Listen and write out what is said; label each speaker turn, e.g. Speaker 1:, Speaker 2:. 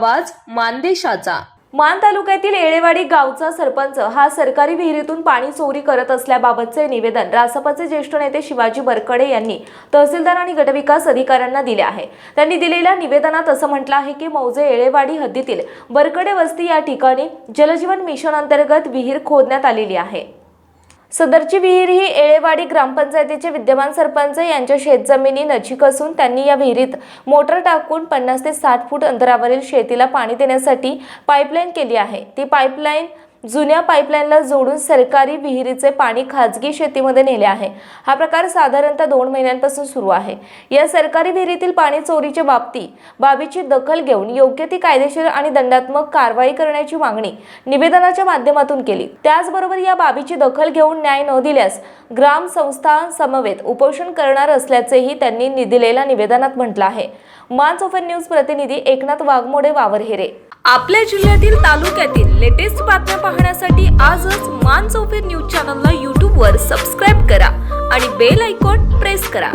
Speaker 1: आवाज मानदेशाचा.
Speaker 2: मान तालुक्यातील येळेवाडी गावचा सरपंच हा सरकारी विहिरीतून पाणी चोरी करत असल्याबाबतचे निवेदन रासपाचे ज्येष्ठ नेते शिवाजी बरकडे यांनी तहसीलदार आणि गटविकास अधिकाऱ्यांना दिले आहे. त्यांनी दिलेल्या निवेदनात असं म्हटलं आहे की मौजे येळेवाडी हद्दीतील बरकडे वस्ती या ठिकाणी जलजीवन मिशन अंतर्गत विहीर खोदण्यात आलेली आहे. सदरची विहीर ही येळेवाडी ग्रामपंचायतीचे विद्यमान सरपंच यांच्या शेतजमिनी नजीक असून त्यांनी या विहिरीत मोटर टाकून पन्नास ते साठ फूट अंतरावरील शेतीला पाणी देण्यासाठी पाईपलाईन केली आहे. ती पाईपलाईन जुन्या पाईपलाईनला जोडून सरकारी विहिरीचे पाणी खाजगी शेतीमध्ये नेले आहे. हा प्रकार साधारणतः दोन महिन्यांपासून सुरू आहे. या सरकारी विहिरीतील पाणी चोरीच्या बाबती बाबीची दखल घेऊन योग्य ती कायदेशीर आणि दंडात्मक कारवाई करण्याची मागणी निवेदनाच्या माध्यमातून केली. त्याचबरोबर या बाबीची दखल घेऊन न्याय न दिल्यास ग्राम समवेत उपोषण करणार असल्याचेही त्यांनी नि- दिलेल्या निवेदनात म्हटलं आहे. मान्स ओपन न्यूज प्रतिनिधी एकनाथ वाघमोडे वावरहेरे.
Speaker 1: आपल्या जिल्ह्यातील तालुक्यातील लेटेस्ट बातम्या पाहण्यासाठी आजच मान चौफेर न्यूज चॅनलला यूट्यूबवर सबस्क्राईब करा आणि बेल आयकॉन प्रेस करा.